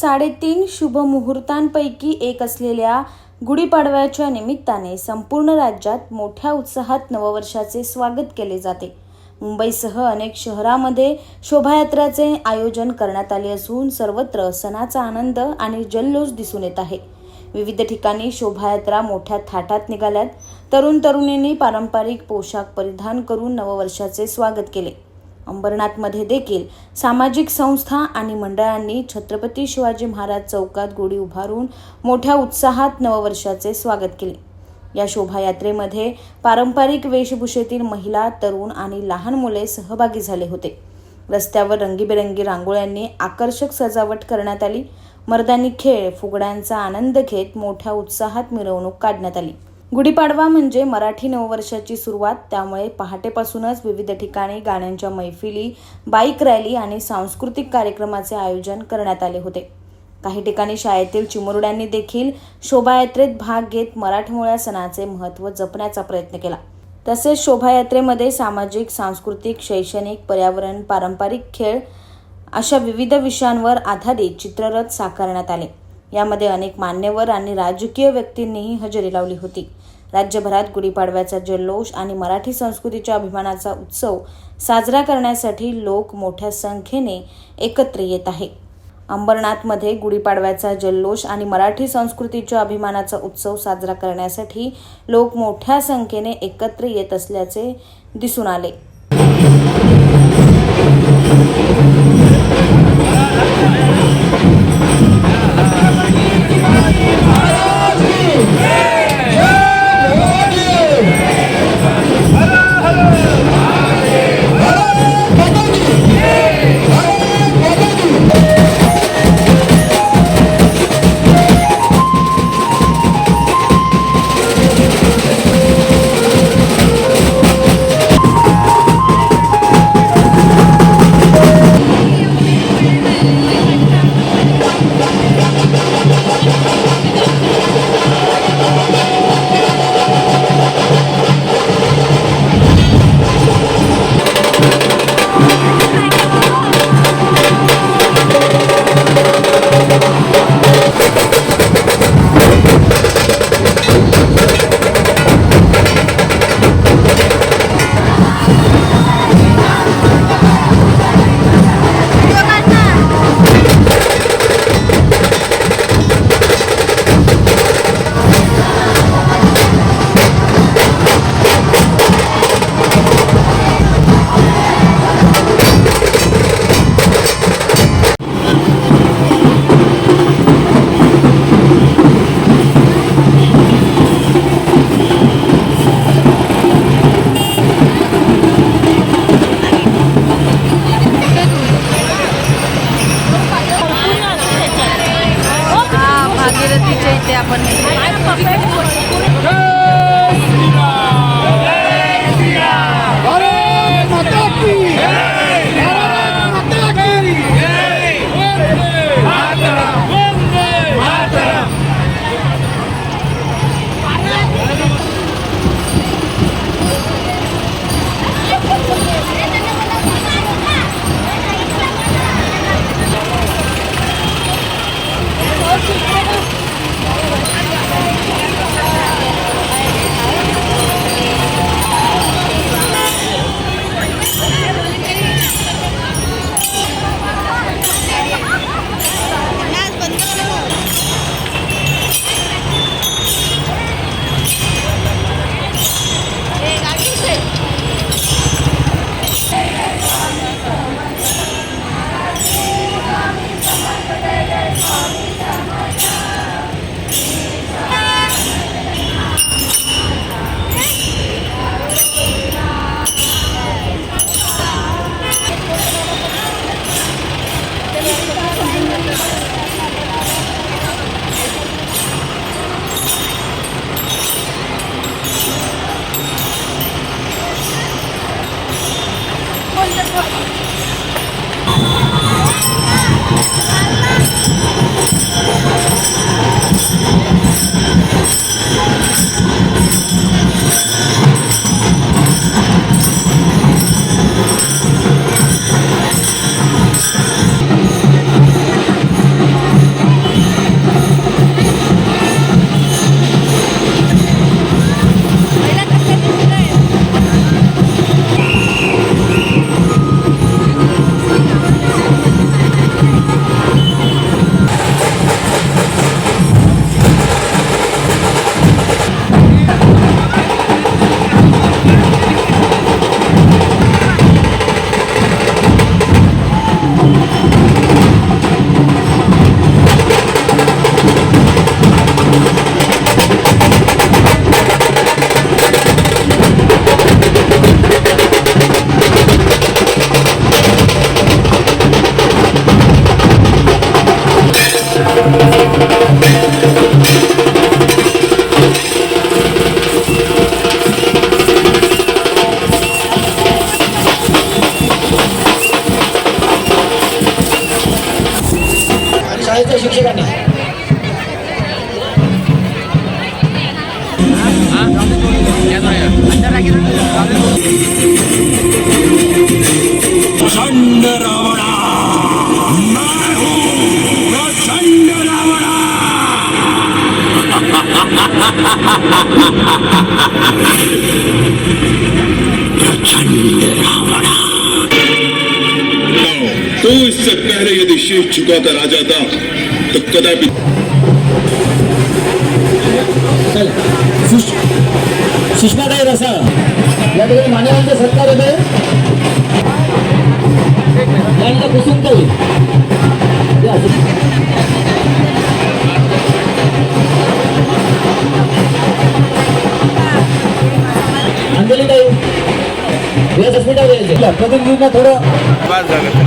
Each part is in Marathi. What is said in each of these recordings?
साडेतीन शुभ मुहूर्तांपैकी एक असलेल्या गुढीपाडव्याच्या निमित्ताने संपूर्ण राज्यात मोठ्या उत्साहात नववर्षाचे स्वागत केले जाते. मुंबईसह अनेक शहरामध्ये शोभायात्राचे आयोजन करण्यात आले असून सर्वत्र सणाचा आनंद आणि जल्लोष दिसून येत आहे. विविध ठिकाणी शोभायात्रा मोठ्या थाटात निघाल्यात. तरुण तरुणींनी पारंपरिक पोशाख परिधान करून नववर्षाचे स्वागत केले. अंबरनाथमध्ये देखील सामाजिक संस्था आणि मंडळांनी छत्रपती शिवाजी महाराज चौकात गुढी उभारून मोठ्या उत्साहात नववर्षाचे स्वागत केले. या शोभायात्रेमध्ये पारंपरिक वेशभूषेतील महिला तरुण आणि लहान मुले सहभागी झाले होते. रस्त्यावर रंगीबेरंगी रांगोळ्यांनी आकर्षक सजावट करण्यात आली. मर्दानी खेळ फुगड्यांचा आनंद घेत मोठ्या उत्साहात मिरवणूक काढण्यात आली. गुढीपाडवा म्हणजे मराठी नववर्षाची सुरुवात. त्यामुळे पहाटेपासूनच विविध ठिकाणी गाण्यांच्या मैफिली बाईक रॅली आणि सांस्कृतिक कार्यक्रमाचे आयोजन करण्यात आले होते. काही ठिकाणी शाळेतील चिमुरड्यांनी देखील शोभायात्रेत भाग घेत मराठमोळ्या सणाचे महत्त्व जपण्याचा प्रयत्न केला. तसेच शोभायात्रेमध्ये सामाजिक सांस्कृतिक शैक्षणिक पर्यावरण पारंपरिक खेळ अशा विविध विषयांवर आधारित चित्ररथ साकारण्यात आले. यामध्ये अनेक मान्यवर आणि राजकीय व्यक्तींनीही हजेरी लावली होती. राज्यभरात गुढीपाडव्याचा जल्लोष आणि मराठी संस्कृतीच्या अभिमानाचा उत्सव साजरा करण्यासाठी लोक मोठ्या संख्येने एकत्र येत आहे. अंबरनाथमध्ये गुढीपाडव्याचा जल्लोष आणि मराठी संस्कृतीच्या अभिमानाचा उत्सव साजरा करण्यासाठी लोक मोठ्या संख्येने एकत्र येत असल्याचे दिसून आले. Yeah. प्रचंड रावणा मैं प्रचंड रावणा प्रचंड रावणा तो इससे पहले यदि शिव चुका था राजा था तो कदापि सुषमा सुषमाताई रसा. या ठिकाणी मान्यवरांचा सत्कार होते. Iya, kusungkel. Ya, અંજલિ કયું બે દસ મિનિટ આવી છે પ્રતિનિધિને થોડો બસ આગળ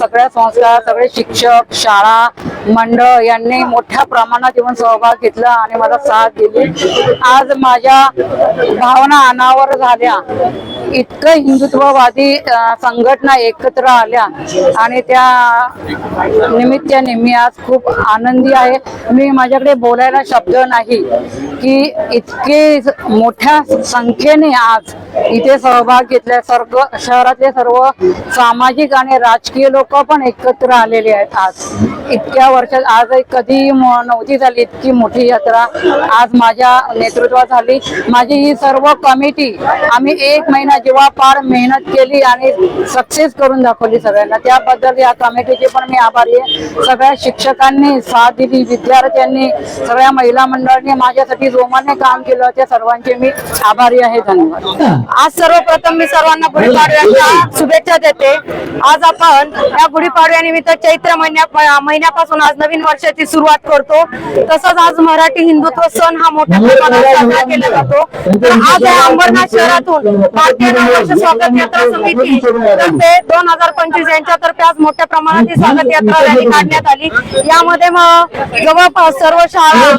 सगळ्या संस्था सगळे शिक्षक शाळा मंडळ यांनी मोठ्या प्रमाणात येऊन सहभाग घेतला आणि मला साथ दिली. आज माझ्या भावना अनावर झाल्या. इतकं हिंदुत्ववादी संघटना एकत्र आल्या आणि त्या निमित्ताने मी आज खूप आनंदी आहे. मी माझ्याकडे बोलायला शब्द नाही की इतके मोठ्या संख्येने आज इथे सहभाग घेतलाय. सर्व शहरातले सर्व सामाजिक आणि राजकीय लोक पण एकत्र आलेले आहेत आज. इतक्या वर्षात आज कधी नव्हती झाली इतकी मोठी यात्रा आज माझ्या नेतृत्वात झाली. माझी ही सर्व कमिटी आम्ही एक महिना जेव्हा फार मेहनत केली आणि सक्सेस करून दाखवली सगळ्यांना त्याबद्दल या कमिटीचे पण मी आभारी आहे सगळ्या शिक्षकांनी साथ दिली विद्यार्थ्यांनी सगळ्या महिला मंडळांनी माझ्यासाठी जोमाने काम केलं त्या सर्वांचे मी आभारी आहे धन्यवाद आज सर्वप्रथम मी सर्वांना गुढीपाडव्याच्या शुभेच्छा देते आज आपण या गुढीपाडव्यानिमित्त चैत्र महिन्या महिन्यापासून आज नवीन वर्षाची सुरुवात करतो तसंच आज मराठी हिंदुत्व सण हा मोठ्या प्रमाणात साजरा केला जातो तर आज या अंबरनाथ शहरातून भारतीय स्वागत यात्रा समिती तर्फे दोन हजार पंचवीस यांच्यातर्फे आज मोठ्या प्रमाणात ही स्वागत यात्रा रॅली काढण्यात आली. यामध्ये मग जवळपास सर्व शाळा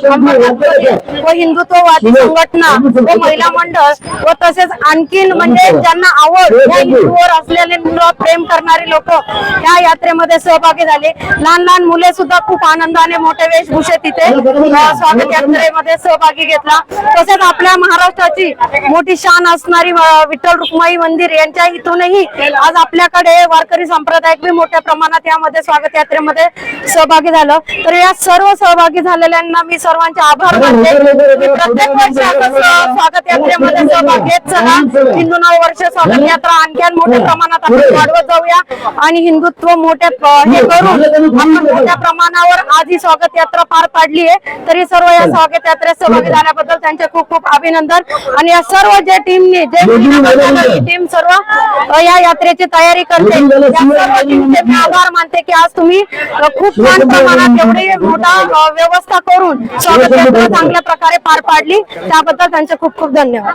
व हिंदुत्ववादी संघटना व महिला मंडळ व तसेच आणखीन म्हणजे ज्यांना आवड या हिंदूवर असलेले मुलं प्रेम करणारी लोक या यात्रेमध्ये सहभागी झाले. लहान लहान मुले सुद्धा खूप आनंदाने मोठे वेशभूषेत तिथे स्वागत यात्रेमध्ये सहभागी घेतला. तसेच आपल्या महाराष्ट्राची मोठी शान असणारी अ, विठ्ठल रुक्माई मंदिर यांच्या इथूनही आज आपल्याकडे वारकरी संप्रदाय बी मोठ्या प्रमाणात यामध्ये स्वागत यात्रेमध्ये सहभागी झालं. तर या सर्व सहभागी झालेल्यांना मी सर्वांचे आभार मानते. प्रत्येक वर्षी स्वागत यात्रेमध्ये सहभाग घेत चला. हिंदू नव वर्ष स्वागत यात्रा आणखी मोठ्या प्रमाणात आपण वाढवत जाऊया. आणि हिंदुत्व मोठ्या हे करून आपण मोठ्या प्रमाणावर आज ही स्वागत यात्रा पार पाडली आहे. तरी सर्व या स्वागत यात्रेत सहभागी झाल्याबद्दल त्यांचे खूप खूप अभिनंदन. आणि या सर्व जे टीमने जे टीम सर्व या यात्रेची तयारी करते. मी आभार मानते की आज तुम्ही खूप छान प्रमाणात एवढी मोठा व्यवस्था करून स्वागत यात्रा चांगल्या प्रकारे पार पाडली. त्याबद्दल त्यांचे खूप खूप धन्यवाद.